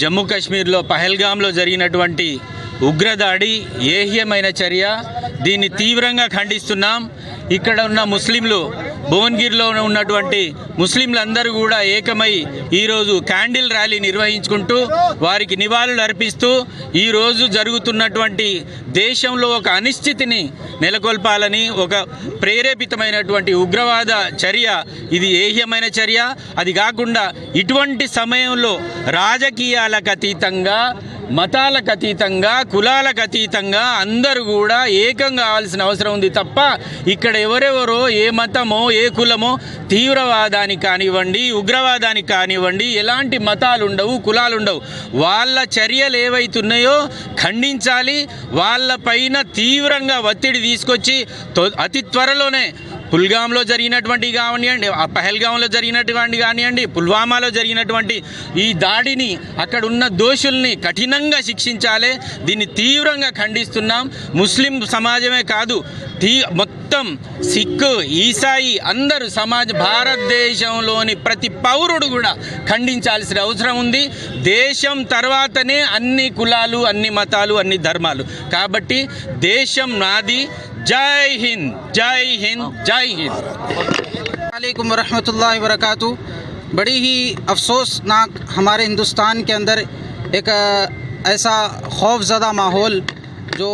జమ్మూ కాశ్మీర్లో పహల్గాంలో జరిగినటువంటి ఉగ్రదాడి ఏహ్యమైన చర్య దీన్ని తీవ్రంగా ఖండిస్తున్నాం. ఇక్కడ ఉన్న ముస్లింలు భువనగిరిలో ఉన్నటువంటి ముస్లింలందరూ కూడా ఏకమై ఈరోజు క్యాండిల్ ర్యాలీ నిర్వహించుకుంటూ వారికి నివాళులు అర్పిస్తూ ఈరోజు జరుగుతున్నటువంటి దేశంలో ఒక అనిశ్చితిని నెలకొల్పాలని ఒక ప్రేరేపితమైనటువంటి ఉగ్రవాద చర్య. ఇది ఏహ్యమైన చర్య. అది కాకుండా ఇటువంటి సమయంలో రాజకీయాలకు అతీతంగా మతాలకు అతీతంగా కులాలకు అతీతంగా అందరూ కూడా ఏకం కావాల్సిన అవసరం ఉంది తప్ప ఇక్కడ ఎవరెవరో ఏ మతమో ఏ కులమో తీవ్రవాదానికి కానివ్వండి ఉగ్రవాదానికి కానివ్వండి ఎలాంటి మతాలు ఉండవు కులాలు ఉండవు వాళ్ళ చర్యలు ఏవైతున్నాయో ఖండించాలి. వాళ్ళపైన తీవ్రంగా ఒత్తిడి తీసుకొచ్చి తొ- అతి త్వరలోనే పుల్గాంలో జరిగినటువంటి కానివ్వండి పహల్గాంలో జరిగినటువంటి కానివ్వండి పుల్వామాలో జరిగినటువంటి ఈ దాడిని అక్కడ ఉన్న దోషుల్ని కఠినంగా శిక్షించాలి. దీన్ని తీవ్రంగా ఖండిస్తున్నాం. ముస్లిం సమాజమే కాదు తీ మొత్తం సిక్కు ఈసాయి అందరూ సమాజ భారతదేశంలోని ప్రతి పౌరుడు కూడా ఖండించాల్సిన అవసరం ఉంది. దేశం తర్వాతనే అన్ని కులాలు అన్ని మతాలు అన్ని ధర్మాలు. కాబట్టి దేశం నాది जय हिंद जय हिंद जय हिंद। वालेकुम वरहमतुल्लाहि बड़ी ही अफसोसनाक हमारे हिंदुस्तान के अंदर एक ऐसा खौफजदा माहौल जो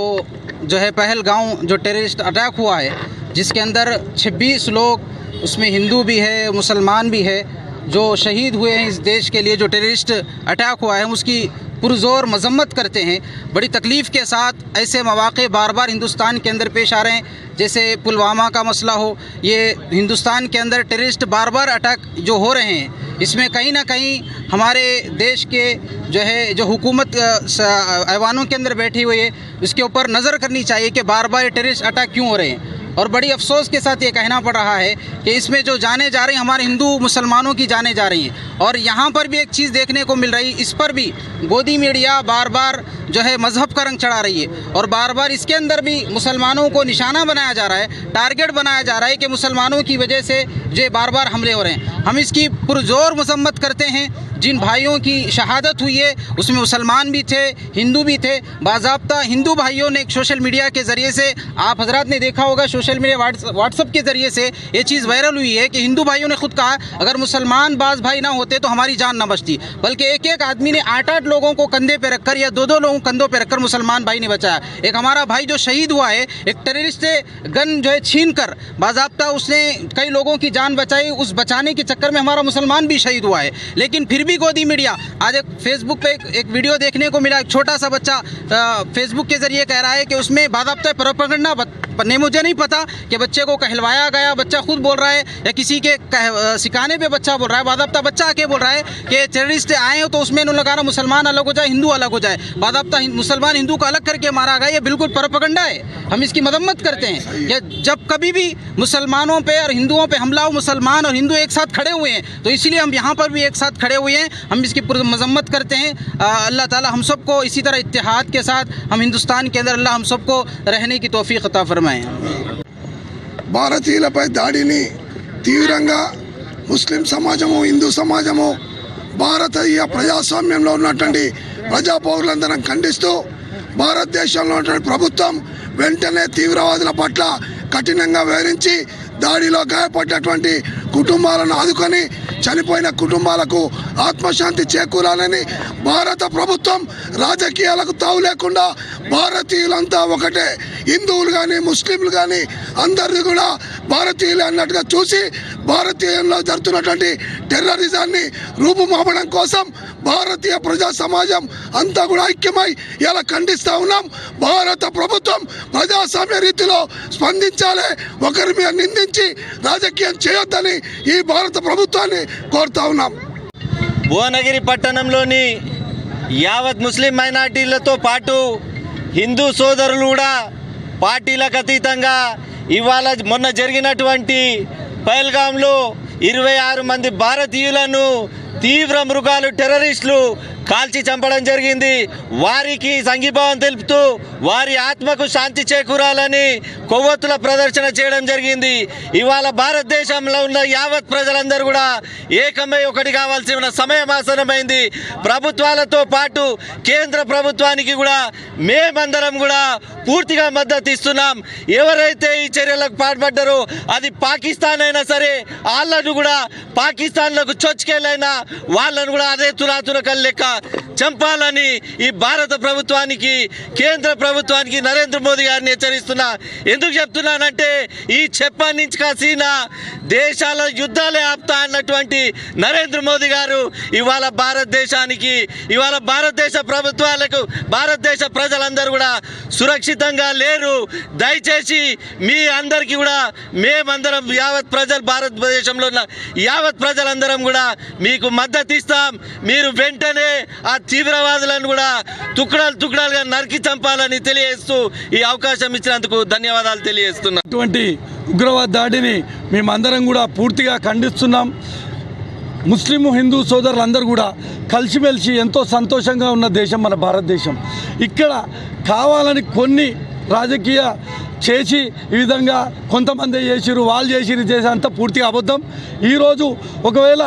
जो है पहलगाँव, जो टेररिस्ट अटैक हुआ है, जिसके अंदर 26 लोग, उसमें हिंदू भी है, मुसलमान भी है, जो शहीद हुए हैं इस देश के लिए, जो टेररिस्ट अटैक हुआ है उसकी पुरजोर मजम्मत करते हैं। बड़ी तकलीफ़ के साथ ऐसे मौाक़े बार बार हिंदुस्तान के अंदर पेश आ रहे हैं, जैसे पुलवामा का मसला हो, ये हिंदुस्तान के अंदर टेररिस्ट बार बार अटैक जो हो रहे हैं, इसमें कहीं ना कहीं हमारे देश के जो है, जो हुकूमत ऐवानों के अंदर बैठी हुई है उसके ऊपर नज़र करनी चाहिए कि बार बार ये टेररिस्ट अटैक क्यों हो रहे हैं। और बड़ी अफसोस के साथ ये कहना पड़ रहा है कि इसमें जो जाने जा रही हमारे हिंदू मुसलमानों की जाने जा रही हैं। और यहाँ पर भी एक चीज़ देखने को मिल रही, इस पर भी गोदी मीडिया बार बार जो है मज़हब का रंग चढ़ा रही है। और बार बार इसके अंदर भी मुसलमानों को निशाना बनाया जा रहा है, टारगेट बनाया जा रहा है कि मुसलमानों की वजह से जो बार बार हमले हो रहे हैं। हम इसकी पुरजोर मजम्मत करते हैं। जिन भाइयों की शहादत हुई है, उसमें मुसलमान भी थे, हिंदू भी थे। बाबा हिंदू भाइयों ने एक सोशल मीडिया के ज़रिए से, आप हजरात ने देखा होगा सोशल मीडिया व्हाट्सअप के ज़रिए से ये चीज़ वायरल हुई है कि हिंदू भाइयों ने खुद कहा, अगर मुसलमान बाज भाई ना होते तो हमारी जान ना बचती। बल्कि एक एक आदमी ने आठ आठ लोगों को कंधे पर रखकर या दो दो लोगों को कंधों पर रखकर मुसलमान भाई ने बचाया। एक हमारा भाई जो शहीद हुआ है, एक टेररिस्ट से गन जो है छीन कर उसने कई लोगों की जान बचाई उस बचाने के चक्कर में हमारा मुसलमान भी शहीद हुआ है। लेकिन फिर भी गोदी मीडिया आज एक फेसबुक पे एक, एक वीडियो देखने को मिला एक छोटा सा बच्चा फेसबुक के ज़रिए कह रहा है कि उसमें भाजपा प्रोपेगेंडा नहीं मुझे नहीं पता कि बच्चे को कहलवाया गया बच्चा खुद बोल रहा है या किसी के कह, सिखाने पे बच्चा बोल रहा है। बाजाबता बच्चा आके बोल रहा है कि टेररिस्ट आए हो तो उसमें इन्होंने लगा रहा मुसलमान अलग हो जाए हिंदू अलग हो जाए। बाजाबता मुसलमान हिंदू को अलग करके मारा गया ये बिल्कुल परपगंडा है। हम इसकी मजम्मत करते हैं। कि जब कभी भी मुसलमानों पर और हिंदुओं पर हमला हो मुसलमान और हिंदू एक साथ खड़े हुए हैं तो इसीलिए हम यहाँ पर भी एक साथ खड़े हुए हैं। हम इसकी मजम्मत करते हैं। अल्लाह ताला हम सबको इसी तरह इतिहाद के साथ हम हिंदुस्तान के अंदर अल्लाह हम सबको रहने की तोफ़ी अता అవసరమై భారతీయులపై దాడిని తీవ్రంగా ముస్లిం సమాజము హిందూ సమాజము భారతీయ ప్రజాస్వామ్యంలో ఉన్నటువంటి ప్రజా పౌరులందరం ఖండిస్తూ భారతదేశంలో ఉన్నటువంటి ప్రభుత్వం వెంటనే తీవ్రవాదుల పట్ల కఠినంగా వ్యవహరించి దాడిలో గాయపడినటువంటి కుటుంబాలను ఆదుకొని చనిపోయిన కుటుంబాలకు ఆత్మశాంతి చేకూరాలని భారత ప్రభుత్వం రాజకీయాలకు తావు లేకుండా భారతీయులంతా ఒకటే. హిందువులు కానీ ముస్లింలు కానీ అందరినీ కూడా భారతీయులు అన్నట్టుగా చూసి భారతీయంలో జరుగుతున్నటువంటి టెర్రరిజాన్ని రూపుమాపడం కోసం భారతీయ ప్రజా సమాజం అంతా కూడా ఐక్యమై ఇలా ఖండిస్తూ ఉన్నాం. భారత ప్రభుత్వం ప్రజాస్వామ్య రీతిలో స్పందించాలి ఒకరి మీద నిందించి రాజకీయం చేయొద్దని ఈ భారత ప్రభుత్వాన్ని కోరుతా ఉన్నాం. భువనగిరి పట్టణంలోని యావత్ ముస్లిం మైనార్టీలతో పాటు హిందూ సోదరులు కూడా పార్టీలకు అతీతంగా ఇవాళ మొన్న జరిగినటువంటి పైల్గాంలో ఇరవై ఆరు మంది భారతీయులను తీవ్ర మృగాలు టెర్రరిస్టులు కాల్చి చంపడం జరిగింది. వారికి సంఘీభావం తెలుపుతూ వారి ఆత్మకు శాంతి చేకూరాలని కొవ్వొత్తుల ప్రదర్శన చేయడం జరిగింది. ఇవాళ భారతదేశంలో ఉన్న యావత్ ప్రజలందరూ కూడా ఏకమై ఒకటి కావాల్సిన సమయం ఆసనమైంది ప్రభుత్వాలతో పాటు కేంద్ర ప్రభుత్వానికి కూడా మేమందరం కూడా పూర్తిగా మద్దతు ఇస్తున్నాం. ఎవరైతే ఈ చర్యలకు పాల్పడ్డారో అది పాకిస్తాన్ అయినా సరే వాళ్ళను కూడా పాకిస్తాన్లకు చొచ్చుకెళ్ళైనా వాళ్ళను కూడా అదే తురాతురకల్ లెక్క చంపాలని ఈ భారత ప్రభుత్వానికి కేంద్ర ప్రభుత్వానికి నరేంద్ర మోదీ గారిని హెచ్చరిస్తున్నా. ఎందుకు చెప్తున్నానంటే ఈ చెప్పని నుంచి కాసిన దేశాల యుద్ధాలే ఆపుతా అన్నటువంటి నరేంద్ర మోదీ గారు ఇవాళ భారతదేశానికి ఇవాళ భారతదేశ ప్రభుత్వాలకు భారతదేశ ప్రజలందరూ కూడా సురక్షితంగా లేరు. దయచేసి మీ అందరికీ కూడా మేమందరం యావత్ ప్రజలు భారతదేశంలో ఉన్న యావత్ ప్రజలందరం కూడా మీకు మద్దతు ఇస్తాం. మీరు వెంటనే ఆ తీవ్రవాదులను కూడా తుక్కడాలు తుక్కడాలుగా నరికి చంపాలని తెలియజేస్తూ ఈ అవకాశం ఇచ్చినందుకు ధన్యవాదాలు తెలియజేస్తున్నా. అటువంటి ఉగ్రవాద దాడిని మేమందరం కూడా పూర్తిగా ఖండిస్తున్నాం. ముస్లిం హిందూ సోదరులందరూ కూడా కలిసిమెలిసి ఎంతో సంతోషంగా ఉన్న దేశం మన భారతదేశం. ఇక్కడ కావాలని కొన్ని రాజకీయ చేసి ఈ విధంగా కొంతమంది చేసిరు వాళ్ళు చేసిరు చేసేంత పూర్తిగా అబద్ధం. ఈరోజు ఒకవేళ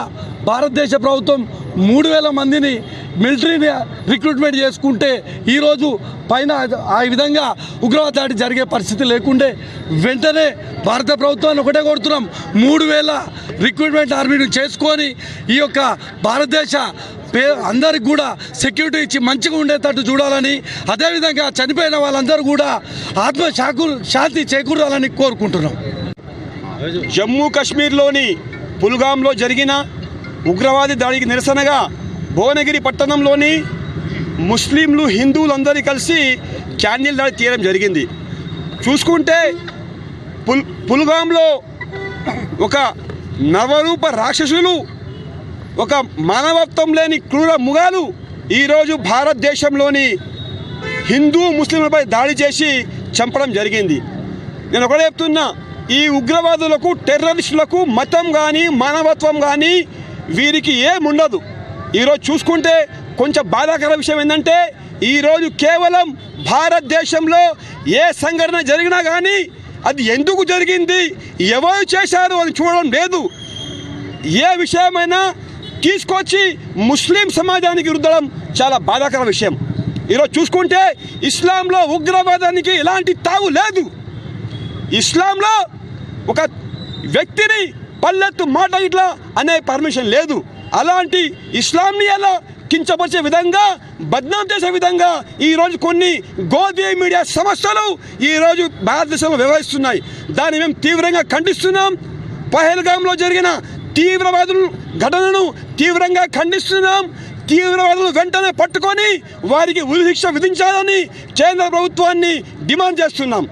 భారతదేశ ప్రభుత్వం మూడు వేల మందిని మిలిటరీని రిక్రూట్మెంట్ చేసుకుంటే ఈరోజు పైన ఆ విధంగా ఉగ్రవాద దాడి జరిగే పరిస్థితి లేకుండే వెంటనే భారత ప్రభుత్వాన్ని ఒకటే కోరుతున్నాం. మూడు వేల రిక్రూట్మెంట్ ఆర్మీని చేసుకొని ఈ యొక్క భారతదేశ పే అందరికి కూడా సెక్యూరిటీ ఇచ్చి మంచిగా ఉండేటట్టు చూడాలని అదేవిధంగా చనిపోయిన వాళ్ళందరూ కూడా ఆత్మ శాకు శాంతి చేకూరాలని కోరుకుంటున్నాం. జమ్మూ కాశ్మీర్లోని పుల్గాంలో జరిగిన ఉగ్రవాది దాడికి నిరసనగా భువనగిరి పట్టణంలోని ముస్లింలు హిందువులందరూ కలిసి క్యాండిల్ దాడి తీయడం జరిగింది. చూసుకుంటే పుల్ పుల్గాంలో ఒక నవరూప రాక్షసులు ఒక మానవత్వం లేని క్రూర ముగాలు ఈరోజు భారతదేశంలోని హిందూ ముస్లింలపై దాడి చేసి చంపడం జరిగింది. నేను ఒకటే చెప్తున్నా ఈ ఉగ్రవాదులకు టెర్రరిస్టులకు మతం కానీ మానవత్వం కానీ వీరికి ఏముండదు. ఈరోజు చూసుకుంటే కొంచెం బాధాకర విషయం ఏంటంటే ఈరోజు కేవలం భారతదేశంలో ఏ సంఘటన జరిగినా కానీ అది ఎందుకు జరిగింది ఎవరు చేశారు అని చూడడం లేదు. ఏ విషయమైనా తీసుకొచ్చి ముస్లిం సమాజానికి రుద్దడం చాలా బాధాకర విషయం. ఈరోజు చూసుకుంటే ఇస్లాంలో ఉగ్రవాదానికి ఎలాంటి తావు లేదు. ఇస్లాంలో ఒక వ్యక్తిని పల్లెత్తు మాట ఇట్లా అనే పర్మిషన్ లేదు. అలాంటి ఇస్లాంని ఎలా కించపరిచే విధంగా బద్నాం చేసే విధంగా ఈరోజు కొన్ని గోదీ మీడియా సంస్థలు ఈరోజు భారతదేశంలో వ్యవహరిస్తున్నాయి. దాన్ని మేము తీవ్రంగా ఖండిస్తున్నాం. పహల్గాంలో జరిగిన తీవ్రవాదుల ఘటనను తీవ్రంగా ఖండిస్తున్నాం. తీవ్రవాదులు వెంటనే పట్టుకొని వారికి ఉరిశిక్ష విధించాలని కేంద్ర ప్రభుత్వాన్ని డిమాండ్ చేస్తున్నాం.